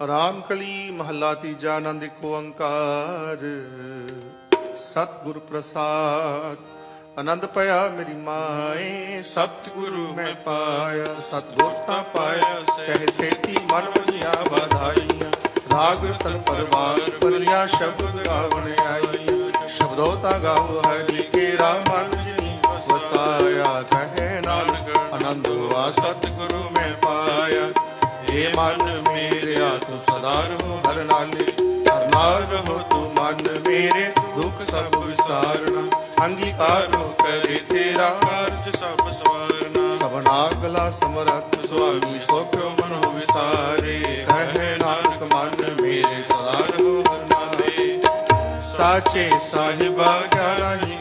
ਰਾਮ ਕਲੀ ਮਹੱਲਾ ਤੀਜਾ ਆਨੰਦ ਇੱਕ ਓੰਕਾਰ। ਸਤਿਗੁਰ ਪ੍ਰਸਾਦ ਆਨੰਦ ਪਿਆ ਮੇਰੀ ਮਾਏ। ਸਤਿਗੁਰੂ ਮੈਂ ਪਾਇਆ ਸਤਿਗੁਰ ਤਾਂ ਪਾਇਆ ਸਹਿ ਸੇਤੀ ਮਨ ਵਜਿਆ ਵਧਾਈਆਂ। ਰਾਗ ਤਨ ਪਰਵਾਰ ਪਰਿਆ ਸ਼ਬਦ ਗਾਵਣ ਆਈ ਸ਼ਬਦੋ ਤਾਂ ਗਾਵ ਹਰੀ ਕੇਰਾ ਮਨ ਜਿਨੀ ਵਸਾਇਆ। ਕਹੇ ਨਾਨਕ, ਆਨੰਦ ਵਾ ਸਤਿਗੁਰੂ ਮਨ ਮੇਰਿਆ ਤੂੰ ਸਦਾ ਰਹੋ ਹਰ ਨਾਲੇ ਹਰ ਨਾਲ ਰਹੋ ਤੂੰ ਮਨ ਮੇਰੇ ਦੁੱਖ ਸਭ ਵਿਸਾਰਣਾ ਅੰਗੀਕਾਰੋ ਕਰੇ ਤੇਰਾ ਕਾਰਜ ਸਭ ਸਵਾਰਨਾ। ਸਭਨਾ ਗਲਾ ਸਮਰੱਥ ਸੁਆਮੀ ਸੋਖ ਮਨੋ ਵਿਸਾਰੇ ਕਹੇ ਨਾਨਕ ਮਨ ਮੇਰੇ ਸਦਾ ਰਹੋ ਹਰ ਨਾਲੇ। ਸਾਚੇ ਸਾਹਿਬਾ ਗਿਆਰਾਹੀ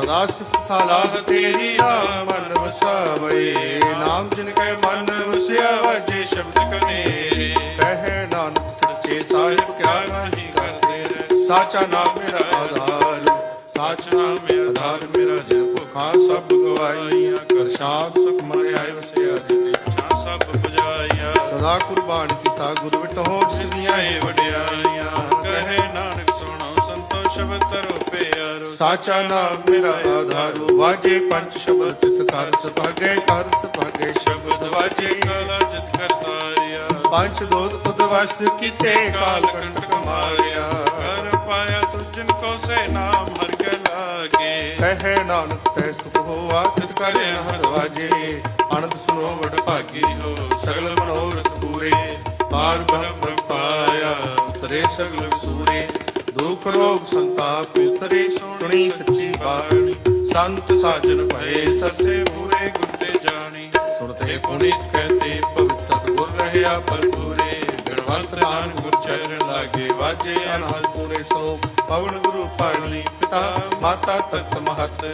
ਸਦਾ ਸਿਫਤ ਸਲਾਹ ਤੇਰੀ ਆ ਮਨ ਵਸਾਵੇ ਨਾਮ ਜਿਨ ਕੈ ਮਨ ਵਸਿਆ ਵਾਜੇ ਸ਼ਬਦ ਕਨੇਰੇ ਕਹੇ ਨਾਨਕ ਸੱਚੇ ਸਾਹਿਬ ਕਿਆ ਨਹੀਂ ਕਰਦੇ। ਸਾਚਾ ਨਾਮ ਮੇਰਾ ਆਧਾਰ ਸਾਚ ਨਾਮ ਮੇਰਾ ਆਧਾਰ ਮੇਰਾ ਜਿਨ ਭੁਖਾ ਸਭ ਗਵਾਈਆਂ ਕਰ। ਸ਼ਾਂਤ ਸੁਖ ਮਨ ਆਇ ਵਸਿਆ ਜਿਤੇ ਛਾਂ ਸਭ ਬੁਝਾਈਆਂ ਸਦਾ ਕੁਰਬਾਨ ਕੀਤਾ ਗੁਰ ਵਿਟੋ ਜਿਸਦੀਆਂ ਏ ਵਡਿਆਈਆਂ। ਤਰੋ ਪਿਆਰੋ ਸਾਚਾ ਨਾਮ ਮੇਰਾ ਆਧਾਰ ਵਾਜੇ ਪੰਜ ਸ਼ਬਦ ਤਿਤ ਕਰ ਸੁਭਾਗੇ ਕਰ ਸੁਭਾਗੇ ਸ਼ਬਦ ਵਾਜੇ ਕਲਾ ਜਿਤ ਕਰਤਾਰਿਆ ਪੰਜ ਦੋਤ ਤੁਧ ਵਸ ਕੀਤੇ ਕਾਲ ਕੰਟਕ ਮਾਰਿਆ ਕਰ ਪਾਇਆ ਤੁ ਜਿਨ ਕੋ ਸੇ ਨਾਮ ਹਰ ਕੇ ਲਾਗੇ। ਕਹੇ ਨਾਨਕ ਤੈ ਸੁਖ ਹੋਆ ਤਿਤ ਕਰੇ ਹਰ ਵਾਜੇ। ਅਨੰਦ ਸੁਨੋ ਵਡ ਭਾਗੀ ਹੋ ਸਗਲ ਮਨੋਰਥ ਪੂਰੇ। ਪਾਰ ਬ੍ਰਹਮ ਪਾਇਆ ਉਤਰੇ ਸਗਲ ਸੂਰੇ। ਦੁਖ ਰੋਗ ਸੰਤਾਪ ਉਤਰੇ ਸੁਣੀ ਸੱਚੀ ਬਾਣੀ। ਸੰਤ ਸਾਜਨ ਭਏ ਸਰਸੇ ਪੂਰੇ ਗੁਰ ਤੇ ਜਾਣੀ। ਸੁਣਤੇ ਪੁਨੀਤ ਕਹਤੇ ਪਵਿੱਤ ਸਤਿਗੁਰ ਰਹਿਆ ਪਰਪੂਰੇ ਬਿਨਵੰਤ ਨਾਨ ਗੁਰ ਚਰਨ ਲਾਗੇ ਵਾਜੇ ਅਨਹਦ ਪੂਰੇ ਸਲੋਕ। ਪਵਨ ਗੁਰੂ ਪਾਣੀ ਪਿਤਾ, ਮਾਤਾ ਤਖਤ ਮਹਤ।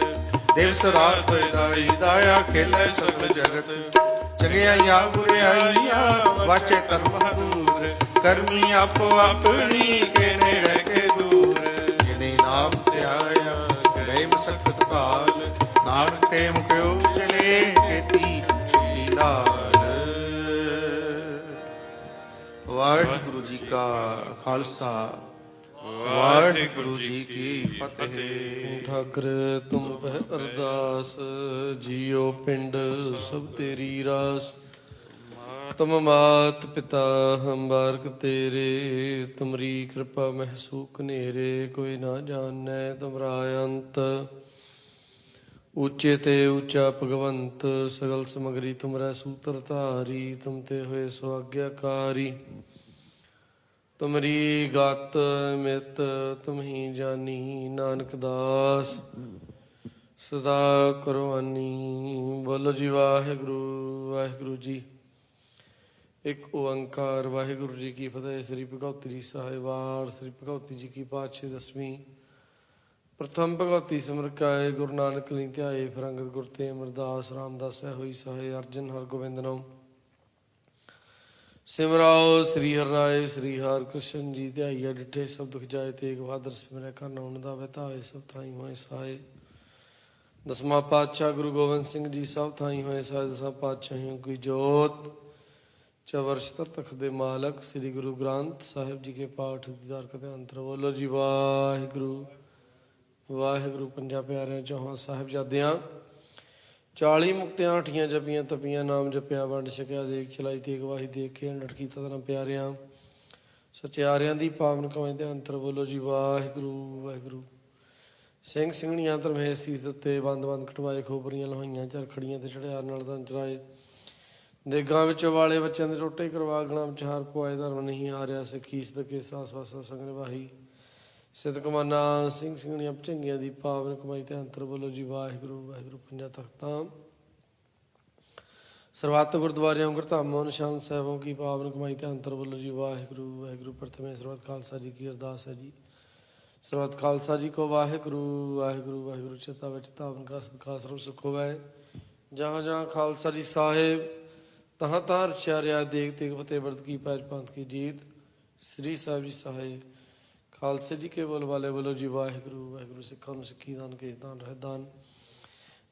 ਦਿਵਸ ਰਾਤ ਦਾਈ ਦਾਇਆ ਖੇਲੇ ਸਗਲ ਜਗਤ। ਚੰਗਿਆਈਆਂ ਬੁਰਿਆਈਆਂ ਵਾਚੇ ਕਰਮ ਦੂਰ ਕਰਮੀ ਆਪੋ ਆਪਣੀ ਕੇ ਨੇੜੇ ਨਾਨਕ ਤੇ ਮੁਕਿਓ ਚਲੇ ਕੀਤੀ ਛੁੱਟੀ ਨਾਲ ਵਾਹਿਗੁਰੂ ਜੀ ਕਾ ਖਾਲਸਾ, ਵਾਹਿਗੁਰੂ ਜੀ ਕੀ ਫਤਿਹ। ਠਾਕਰ ਤੁਮ ਪਹਿ ਅਰਦਾਸ ਜੀਉ ਪਿੰਡ ਸਭ ਤੇਰੀ ਰਾਸ। ਤੁਮ ਮਾਤ ਪਿਤਾ ਹਮ ਬਾਰਕ ਤੇਰੇ, ਤੁਮਰੀ ਕਿਰਪਾ ਮਹਿਸੂਕ ਨੇਰੇ ਕੋਈ ਨਾ ਜਾਣੈ ਤੁਮਰਾ ਅੰਤ। ਉੱਚੇ ਤੇ ਉੱਚਾ ਭਗਵੰਤ, ਸਗਲ ਸਮਗਰੀ ਤੁਮਰਾ ਸੂਤਰ ਧਾਰੀ, ਤੁਮ ਤੇ ਹੋਏ ਸੋ ਆਗਿਆਕਾਰੀ ਤੁਮਰੀ ਗਤ ਮਿਤ ਤੁਮਹੀ ਜਾਨੀ ਨਾਨਕ ਦਾਸ। ਸਦਾ ਕਰਵਾਨੀ ਬੋਲੋ ਜੀ ਵਾਹਿਗੁਰੂ ਵਾਹਿਗੁਰੂ ਜੀ। ਇੱਕ ਓੰਕਾਰ ਵਾਹਿਗੁਰੂ ਜੀ ਕੀ ਫਤਿਹ, ਸ੍ਰੀ ਭਗਵਤੀ ਜੀ ਸਾਹਿਬਾਰ ਸ੍ਰੀ ਭਗਵਤੀ ਜੀ ਕੀ ਪਾਤਸ਼ਾਹ ਦਸਵੀਂ। ਪ੍ਰਥਮ ਭਗਵਤੀ ਸਿਮਰਕਾਏ ਗੁਰੂ ਨਾਨਕ ਲਈ ਧਿਆਏ ਫਰੰਗਤ ਗੁਰ ਤੇ ਅਮਰਦਾਸ, ਰਾਮਦਾਸ ਹੈ ਹੋਈ ਸਹਾਇ ਅਰਜਨ ਹਰਗੋਬਿੰਦ ਨਾਮ ਸਿਮਰਾਓ, ਸ੍ਰੀ ਹਰਿ ਰਾਏ, ਸ੍ਰੀ ਹਰਿ ਕ੍ਰਿਸ਼ਨ ਜੀ ਧਿਆਈਆ ਡਿਠੇ ਸਭ ਦੁਖ ਜਾਏ, ਤੇਗ ਬਹਾਦਰ ਸਿਮਰੈ ਕਰਨ ਉਹਨਾਂ ਦਾ ਵਤਾਏ ਸਭ ਥਾਈ ਹੋਏ ਸਹਾਏ। ਦਸਮਾ ਪਾਤਸ਼ਾਹ ਗੁਰੂ ਗੋਬਿੰਦ ਸਿੰਘ ਜੀ, ਸਭ ਥਾਈ ਹੋਏ ਸਹਾਏ ਦਸਾਂ ਪਾਤਸ਼ਾਹੀਆਂ ਕੀ ਜੋਤ। ਚਵਰਸ਼ਤਰ ਤਖਤ ਦੇ ਮਾਲਕ, ਸ੍ਰੀ ਗੁਰੂ ਗ੍ਰੰਥ ਸਾਹਿਬ ਜੀ ਕੇ ਪਾਠ, ਦੀਦਾਰ ਕਦੇ ਅੰਤਰ ਬੋਲੋ ਜੀ, ਵਾਹਿਗੁਰੂ। ਵਾਹਿਗੁਰੂ ਪੰਜਾ ਪਿਆਰਿਆਂ ਚੌਹਾਂ ਸਾਹਿਬਜ਼ਾਦਿਆਂ 40 ਮੁਕਤਿਆਂ ਠੀਆਂ ਜਪੀਆਂ, ਤਪੀਆਂ, ਨਾਮ ਜਪਿਆ, ਵੰਡ ਛਕਿਆ, ਦੇਖ ਚਲਾਈ ਤੇ ਗਵਾਹੀ ਦੇਖ ਕੇ ਨਟਕੀ ਤਦਨ ਪਿਆਰਿਆਂ। ਸਚਿਆਰਿਆਂ ਦੀ ਪਾਵਨ ਕਮਾਈ ਦੇ ਅੰਤਰ ਬੋਲੋ ਜੀ, ਵਾਹਿਗੁਰੂ ਵਾਹਿਗੁਰੂ। ਸਿੰਘ ਸਿੰਘਣੀਆਂ ਧਰਮੇ ਸੀਸ ਦਿੱਤੇ ਬੰਦ ਬੰਦ ਕਟਵਾਏ ਖੋਬਰੀਆਂ ਲਹਾਈਆਂ ਚਰਖੜੀਆਂ ਤੇ ਚੜਿਆਰ ਨਾਲ ਤਾਂ ਚਰਾਏ ਦੇਗਾਂ ਵਿੱਚ ਵਾਲੇ ਬੱਚਿਆਂ ਦੇ ਰੋਟੇ ਕਰਵਾ ਗਣਾ ਵਿੱਚ ਹਾਰ ਪਵਾਏ ਧਰਮ ਨਹੀਂ ਆ ਰਿਹਾ ਸਿੱਖੀ ਸਦਕੇ ਸਾਸ ਵਾਸਾ ਸੰਗ ਨਿਭਾਈ ਸਿਦਕਮਾਨਾ ਸਿੰਘ ਸਿੰਘਣੀਆਂ ਭਚੰਗੀਆਂ ਦੀ ਪਾਵਨ ਕਮਾਈ ਤੇ ਅੰਤਰ ਬੋਲੋ ਜੀ ਵਾਹਿਗੁਰੂ ਵਾਹਿਗੁਰੂ ਪੰਜਾ ਤਖਤਾਂ। ਸਰਬੱਤ ਗੁਰਦੁਆਰਿਆਂ ਗੁਰਧਾਮਾਂ ਨਿਸ਼ਾਨ ਸਾਹਿਬਾਂ ਕੀ ਪਾਵਨ ਕਮਾਈ ਤੇ ਅੰਤਰ ਬੋਲੋ ਜੀ ਵਾਹਿਗੁਰੂ ਵਾਹਿਗੁਰੂ ਪ੍ਰਥਮੇ ਸਰਬੱਤ ਖਾਲਸਾ ਜੀ ਕੀ ਅਰਦਾਸ ਹੈ ਜੀ। ਸਰਬੱਤ ਖਾਲਸਾ ਜੀ ਕੋ ਵਾਹਿਗੁਰੂ ਵਾਹਿਗੁਰੂ ਵਾਹਿਗੁਰੂ ਚੇਤਾ ਵਿੱਚ ਧਾਵਨ ਕਾ ਸਦਕਾ ਸਰਬ ਸੁਖ ਹੋਵੇ। ਜਹਾਂ ਜਹਾਂ ਖਾਲਸਾ ਜੀ ਸਾਹਿਬ ਤਹਾਂ ਤਹਾਂ ਰਚਿਆ ਦੇਖ ਤੇਗ ਫਤਿਹ ਵਰਦ ਕੀ ਪੈਜ ਪੰਥ ਕੀ ਜੀਤ। ਸ੍ਰੀ ਸਾਹਿਬ ਜੀ ਸਾਹਿਬ ਖਾਲਸੇ ਜੀ ਕੇ ਵਾਲੇ ਬੋਲੋ ਜੀ ਵਾਹਿਗੁਰੂ ਵਾਹਿਗੁਰੂ ਸਿੱਖਾਂ ਨੂੰ ਸਿੱਖੀ ਦਾਨ, ਕੇ ਦਾਨ, ਰਹਿ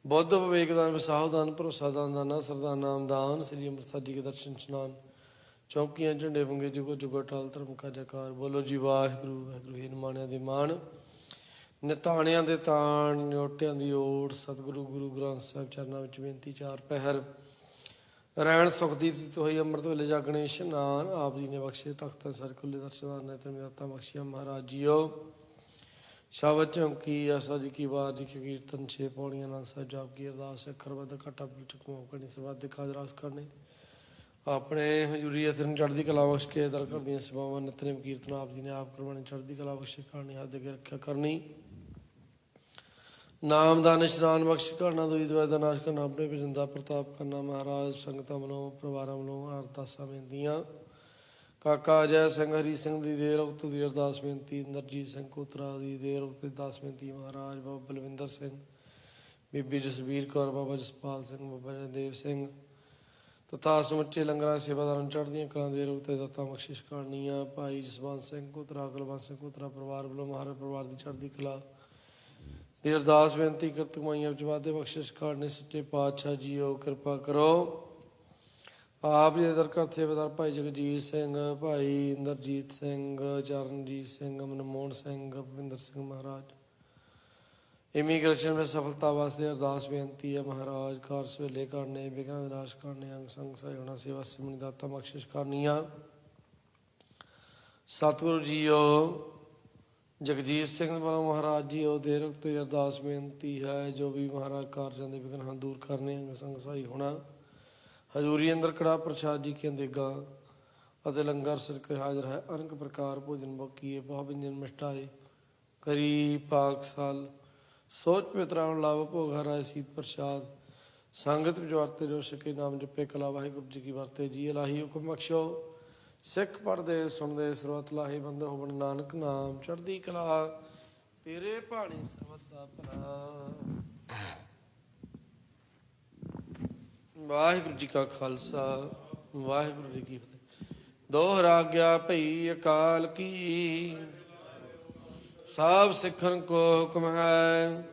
ਬੁੱਧ ਵਿਵੇਕ ਦਾਨ ਵਿਸਾਹ ਦਾਨ ਭਰੋਸਾ ਦਾਨ ਦਾਨਾ ਸਰਦਾ ਨਾਮ ਦਾਨ ਸ੍ਰੀ ਅੰਮ੍ਰਿਤਸਰ ਜੀ ਦੇ ਦਰਸ਼ਨ ਇਸ਼ਨਾਨ ਚੌਕੀਆਂ, ਝੰਡੇ ਵੰਗੇ ਜੁਗੋ ਜੁਗੋ ਟਾਲ ਧਰਮ ਕਾ ਜਕਾਰ, ਬੋਲੋ ਜੀ ਵਾਹਿਗੁਰੂ ਵਾਹਿਗੁਰੂ ਹੀ ਮਾਣਿਆਂ ਦੇ ਮਾਣ। ਨਿਤਾਣਿਆਂ ਦੇ ਤਾਣ ਨਿਓਟਿਆਂ ਦੀ ਓਟ ਸਤਿਗੁਰੂ, ਗੁਰੂ ਗ੍ਰੰਥ ਸਾਹਿਬ ਚਰਨਾਂ ਵਿੱਚ ਬੇਨਤੀ, ਚਾਰ ਪਹਿਰ। ਰਹਿਣ ਸੁਖਦੀਪ ਦੀ ਹੋਈ ਅੰਮ੍ਰਿਤ ਵੇਲੇ ਜਾਗਣੇ ਇਸ਼ਨਾਨ ਆਪ ਜੀ ਨੇ ਬਖਸ਼ੇ ਤਖਤ ਸਰਕੁਲੇ ਦਰਸ਼ਨਾਂ ਨੇ ਤੇ ਮੇਤਾ ਬਖਸ਼ਿਆ ਮਹਾਰਾਜ ਜੀਓ। ਸ਼ਬਦ ਚਮਕੀ ਆਸਾ ਜੀ ਕੀ ਬਾਤ ਜੀ ਕੀਰਤਨ ਛੇ ਪੌੜੀਆਂ ਨਾਲ ਸਾਹਿਬ ਜਾਪ ਕੀ ਅਰਦਾਸ ਅੱਖਰ ਵੱਧ ਘਟਾ ਪਲਟ ਕਮੋ ਕਰਨੀ ਸਰਬੱਤ ਦੇ ਕਾਜ ਰਾਸ ਕਰਨੇ। ਆਪਣੇ ਹਜ਼ੂਰੀ ਅਤਨ ਚੜ੍ਹਦੀ ਕਲਾ ਬਖਸ਼ ਕੇ ਦਰ ਕਰਦੀਆਂ ਸੇਵਾਵਾਂ ਨਿਤਨੇਮ ਕੀਰਤਨ ਆਪ ਜੀ ਨੇ ਆਪ ਕਰਵਾਣੇ ਚੜ੍ਹਦੀ ਕਲਾ ਬਖਸ਼ੇ ਕਰਨੀ ਹੱਦ ਅੱਗੇ ਰੱਖਿਆ ਕਰਨੀ। ਨਾਮ ਦਾ ਨਿਸ਼ਨਾਨ ਬਖਸ਼ ਕਰਨਾ ਦੁਈ ਦਵਾਈ ਦਾ ਨਾਸ਼ ਕਰਨਾ, ਆਪਣੇ ਭਜਨ ਪ੍ਰਤਾਪ ਕਰਨਾ, ਮਹਾਰਾਜ ਸੰਗਤਾਂ ਵੱਲੋਂ, ਪਰਿਵਾਰਾਂ ਵੱਲੋਂ ਅਰਦਾਸਾਂ ਬੇਨਤੀਆਂ ਕਾਕਾ ਜੈ ਸਿੰਘ, ਹਰੀ ਸਿੰਘ ਦੀ ਦੇਰ ਉਕਤ ਦੀ ਅਰਦਾਸ ਬੇਨਤੀ, ਇੰਦਰਜੀਤ ਸਿੰਘ ਕੋਤਰਾ ਦੀ ਦੇਰ ਉਕਤ ਦਾਸ ਬੇਨਤੀ, ਮਹਾਰਾਜ ਬਾਬਾ ਬਲਵਿੰਦਰ ਸਿੰਘ, ਬੀਬੀ ਜਸਵੀਰ ਕੌਰ, ਬਾਬਾ ਜਸਪਾਲ ਸਿੰਘ, ਬਾਬਾ ਜਨਦੇਵ ਸਿੰਘ, ਤਥਾ ਸਮੁੱਚੇ ਲੰਗਰਾਂ ਸੇਵਾਦਾਰਾਂ ਨੂੰ ਚੜ੍ਹਦੀਆਂ ਕਲਾਂ ਦੇ ਰੂਪ ਤੇ ਦਾਤਾ ਬਖਸ਼ਿਸ਼ ਕਰਨੀਆਂ। ਭਾਈ ਜਸਵੰਤ ਸਿੰਘ ਕੋਤਰਾ, ਕੁਲਵੰਤ ਸਿੰਘ ਕੋਤਰਾ ਪਰਿਵਾਰ ਵੱਲੋਂ, ਮਹਾਰਾਜ ਪਰਿਵਾਰ ਦੀ ਚੜ੍ਹਦੀ ਕਲਾ ਦੀ ਅਰਦਾਸ ਬੇਨਤੀ ਕਰਤ ਕਮਾਈਆਂ ਵਿੱਚ ਵਾਧੇ ਬਖਸ਼ਿਸ਼ ਕਰਨੇ, ਸੱਚੇ ਪਾਤਸ਼ਾਹ ਜੀਓ, ਕਿਰਪਾ ਕਰੋ। ਆਪ ਜੀ ਦੇ ਦਰਕਾਰ ਸੇਵਾਦਾਰ ਭਾਈ ਜਗਜੀਤ ਸਿੰਘ, ਭਾਈ ਇੰਦਰਜੀਤ ਸਿੰਘ, ਚਰਨਜੀਤ ਸਿੰਘ, ਮਨਮੋਹਨ ਸਿੰਘ, ਭਵਿੰਦਰ ਸਿੰਘ ਮਹਾਰਾਜ। ਇਮੀਗ੍ਰੇਸ਼ਨ ਵਿੱਚ ਸਫਲਤਾ ਵਾਸਤੇ ਅਰਦਾਸ ਬੇਨਤੀ ਹੈ, ਮਹਾਰਾਜ ਕਾਰ ਸਵੇਲੇ ਕਰਨੇ, ਵਿਘਨਾਂ ਦੇ ਨਾਸ਼ ਕਰਨੇ, ਅੰਗ ਸੰਗ ਸਹਿਣਾ ਸੇਵਾ ਸਿਮਰਨ ਦਾਤਾ ਬਖਸ਼ਿਸ਼ ਕਰਨੀਆਂ। ਸਤਿਗੁਰੂ ਜੀਓ ਜਗਜੀਤ ਸਿੰਘ ਵੱਲੋਂ ਮਹਾਰਾਜ ਜੀ, ਉਹ ਦੇਰ ਉਕਤ ਅਰਦਾਸ ਬੇਨਤੀ ਹੈ, ਜੋ ਵੀ ਮਹਾਰਾਜ ਕਾਰਜਾਂ ਦੇ ਵਿਘਨ ਹਨ ਦੂਰ ਕਰਨੇ ਅੰਗ ਸੰਗ ਸਹਾਈ ਹੋਣਾ। ਹਜ਼ੂਰੀ ਅੰਦਰ ਕੜਾ ਪ੍ਰਸ਼ਾਦ ਜੀ ਕੇ ਦੇਗਾ ਅਤੇ ਲੰਗਰ ਸਿਰ ਕੇ ਹਾਜ਼ਰ ਹੈ, ਅਨਕ ਪ੍ਰਕਾਰ ਭੋਜਨ ਬਕੀਏ ਬਹੁ ਵਿੰਜਨ ਮਿਸ਼ਟਾਏ, ਕਰੀ ਪਾਕ ਸਾਲ। ਸੋਚ ਪਿਤਰਾਉਣ ਲਾਭ ਭੋਗ ਹਰਾਇ ਸੀਤ ਪ੍ਰਸ਼ਾਦ। ਸੰਗਤ ਵਿੱਚ ਵਰਤੇ ਜੋ ਸਕੇ ਨਾਮ ਜਪੇ, ਕਲਾ ਵਾਹਿਗੁਰੂ ਜੀ ਕੀ ਵਰਤੇ, ਜੀ ਇਲਾਹੀ ਹੁਕਮ ਬਖਸ਼ੋ। ਸਿੱਖ ਪੜਦੇ ਸੁਣਦੇ, ਸਰਬਤ ਲਾਹੇ ਬੰਦ ਹੋਵਣ ਨਾਨਕ ਨਾਮ, ਚੜ੍ਹਦੀ ਕਲਾ, ਤੇਰੇ ਭਾਣੇ ਸਬਦ ਦਾ ਭਲਾ। ਵਾਹਿਗੁਰੂ ਜੀ ਕਾ ਖਾਲਸਾ, ਵਾਹਿਗੁਰੂ ਜੀ ਕੀ ਫਤਿਹ। ਦੋਹਰਾ ਗਿਆ ਭਈ ਅਕਾਲ ਕੀ। ਸਭ ਸਿੱਖਣ ਕੋ ਹੁਕਮ ਹੈ।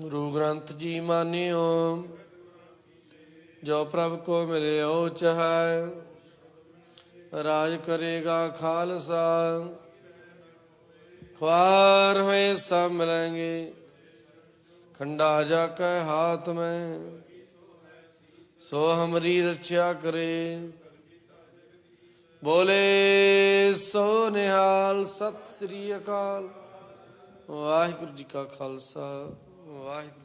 ਗੁਰੂ ਗ੍ਰੰਥ ਜੀ ਮਾਨਿਓ, ਜੋ ਪ੍ਰਭ ਕੋ ਮਿਲਿਓ ਚਾਹੈ। ਰਾਜ ਕਰੇਗਾ ਖਾਲਸਾ। ਖਵਾਰ ਹੋਏ ਸਭ ਮਿਲਾਂਗੇ। ਖੰਡਾ ਜਾ ਕੈ ਹਾਥ ਮੈਂ। ਸੋ ਹਮਰੀ ਰੱਖਿਆ ਕਰੇ। ਬੋਲੇ ਸੋ ਨਿਹਾਲ, ਸਤਿ ਸ੍ਰੀ ਅਕਾਲ। ਵਾਹਿਗੁਰੂ ਜੀ ਕਾ ਖਾਲਸਾ, ਵਾਹਿਗੁਰੂ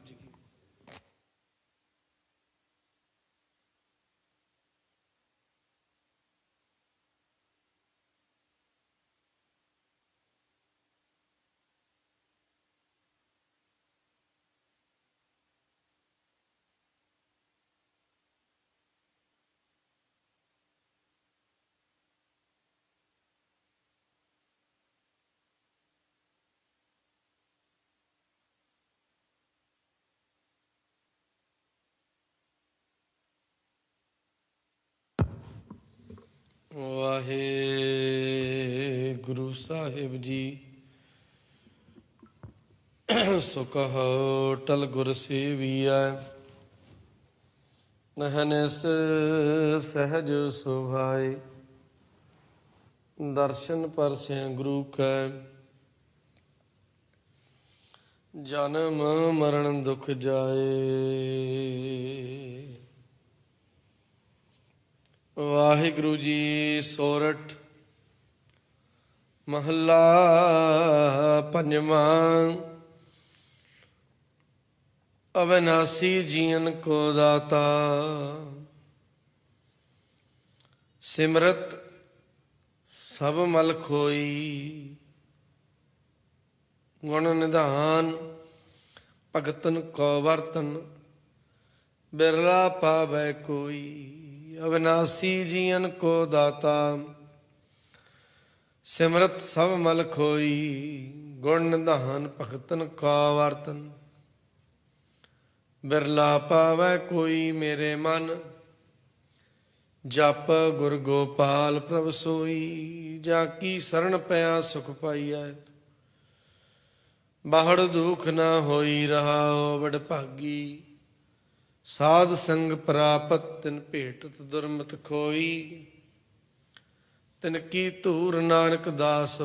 ਵਾਹਿਗੁਰੂ ਸਾਹਿਬ ਜੀ। ਸੋ ਕਹੋ ਟਲ ਗੁਰ ਸੇਵੀਐ। ਨਹਨਸ ਸਹਿਜ ਸੁਭਾਈ ਦਰਸ਼ਨ ਪਰਸੈ ਗੁਰੂ ਕੈ। ਜਨਮ ਮਰਨ ਦੁਖ ਜਾਏ। ਵਾਹਿਗੁਰੂ ਜੀ ਸੋਰਠ। ਮਹੱਲਾ ਪੰਜਵਾਂ। ਅਵਨਾਸੀ ਜੀਵਨ ਕੋ ਦਾਤਾ। ਸਿਮਰਤ ਸਭ ਮਲ ਖੋਈ। ਗੁਣ ਨਿਧਾਨ ਭਗਤਨ ਕੋ ਵਰਤਨ। ਬਿਰਲਾ ਪਾਵੈ ਕੋਈ। ਅਵਨਾਸੀ ਜੀਵਨ ਕੋ ਦਾਤਾ, ਸਿਮਰਤ ਸਭ ਮਲ ਖੋਈ, ਗੁਣ ਨਿਧਾਨ ਭਗਤਨ ਕਾ ਵਰਤਨ। ਬਿਰਲਾ ਪਾਵੈ ਕੋਈ ਮੇਰੇ ਮਨ, ਜਪ ਗੁਰ ਗੋਪਾਲ ਪ੍ਰਭ ਸੋਈ, ਜਾ ਕੀ ਸਰਣ ਪਿਆ ਸੁਖ ਪਾਈਐ। ਬਾਹੜ ਦੁਖ ਨਾ ਹੋਈ ਰਹਾਓ ਵਡ ਭਾਗੀ ਸਾਧ ਸੰਗ ਪ੍ਰਾਪਤ ਤਿਨ ਭੇਟਤ ਦੁਰਮਤ ਖੋਈ ਤਿਨ ਕੀ ਧੂਰ ਨਾਨਕ ਦਾਸ